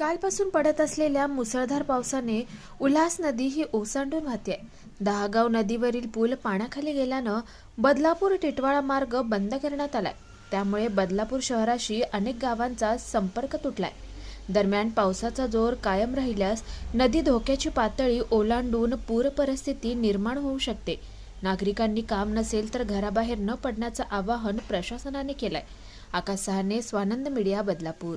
कालपासून पडत असलेल्या मुसळधार पावसाने उल्हास नदी ही ओसांडून वाहते दहागाव नदीवरील पूल पाण्याखाली गेल्यानं बदलापूर टिटवाळा मार्ग बंद करण्यात आलाय. त्यामुळे बदलापूर शहराशी अनेक गावांचा संपर्क तुटलाय. दरम्यान पावसाचा जोर कायम राहिल्यास नदी धोक्याची पातळी ओलांडून पूर परिस्थिती निर्माण होऊ शकते. नागरिकांनी काम नसेल तर घराबाहेर न पडण्याचं आवाहन प्रशासनाने केलंय. आकाश सहाने स्वानंद मीडिया बदलापूर.